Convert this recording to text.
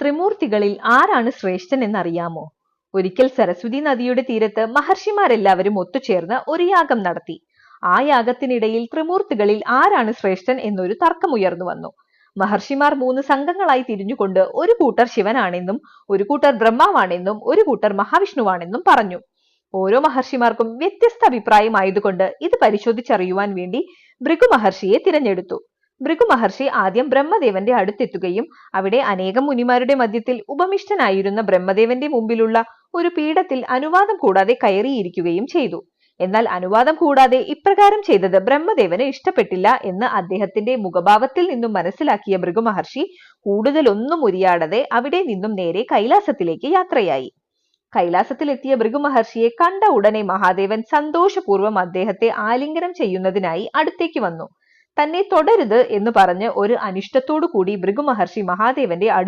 ത്രിമൂർത്തികളിൽ ആരാണ് ശ്രേഷ്ഠൻ എന്നറിയാമോ? ഒരിക്കൽ സരസ്വതി നദിയുടെ തീരത്ത് മഹർഷിമാരെല്ലാവരും ഒത്തുചേർന്ന് ഒരു യാഗം നടത്തി. ആ യാഗത്തിനിടയിൽ ത്രിമൂർത്തികളിൽ ആരാണ് ശ്രേഷ്ഠൻ എന്നൊരു തർക്കമുയർന്നു വന്നു. മഹർഷിമാർ മൂന്ന് സംഘങ്ങളായി തിരിഞ്ഞുകൊണ്ട് ഒരു കൂട്ടർ ശിവനാണെന്നും ഒരു കൂട്ടർ ബ്രഹ്മാവാണെന്നും ഒരു കൂട്ടർ മഹാവിഷ്ണുവാണെന്നും പറഞ്ഞു. ഓരോ മഹർഷിമാർക്കും വ്യത്യസ്ത അഭിപ്രായമായതുകൊണ്ട് ഇത് പരിശോധിച്ചറിയുവാൻ വേണ്ടി ഭൃഗു മഹർഷിയെ തിരഞ്ഞെടുത്തു. ഭൃഗു മഹർഷി ആദ്യം ബ്രഹ്മദേവന്റെ അടുത്തെത്തുകയും അവിടെ അനേകം മുനിമാരുടെ മധ്യത്തിൽ ഉപമിഷ്ടനായിരുന്ന ബ്രഹ്മദേവന്റെ മുമ്പിലുള്ള ഒരു പീഠത്തിൽ അനുവാദം കൂടാതെ കയറിയിരിക്കുകയും ചെയ്തു. എന്നാൽ അനുവാദം കൂടാതെ ഇപ്രകാരം ചെയ്തത് ബ്രഹ്മദേവന് ഇഷ്ടപ്പെട്ടില്ല എന്ന് അദ്ദേഹത്തിന്റെ മുഖഭാവത്തിൽ നിന്നും മനസ്സിലാക്കിയ ഭൃഗു മഹർഷി കൂടുതലൊന്നും ഉരിയാടാതെ അവിടെ നിന്നും നേരെ കൈലാസത്തിലേക്ക് യാത്രയായി. കൈലാസത്തിലെത്തിയ ഭൃഗു മഹർഷിയെ കണ്ട ഉടനെ മഹാദേവൻ സന്തോഷപൂർവം അദ്ദേഹത്തെ ആലിംഗനം ചെയ്യുന്നതിനായി അടുത്തേക്ക് വന്നു. തന്നെ തൊടരുത് എന്ന് പറഞ്ഞ് ഒരു അനിഷ്ടത്തോടു കൂടി ഭൃഗു മഹർഷി മഹാദേവന്റെ അടുത്ത്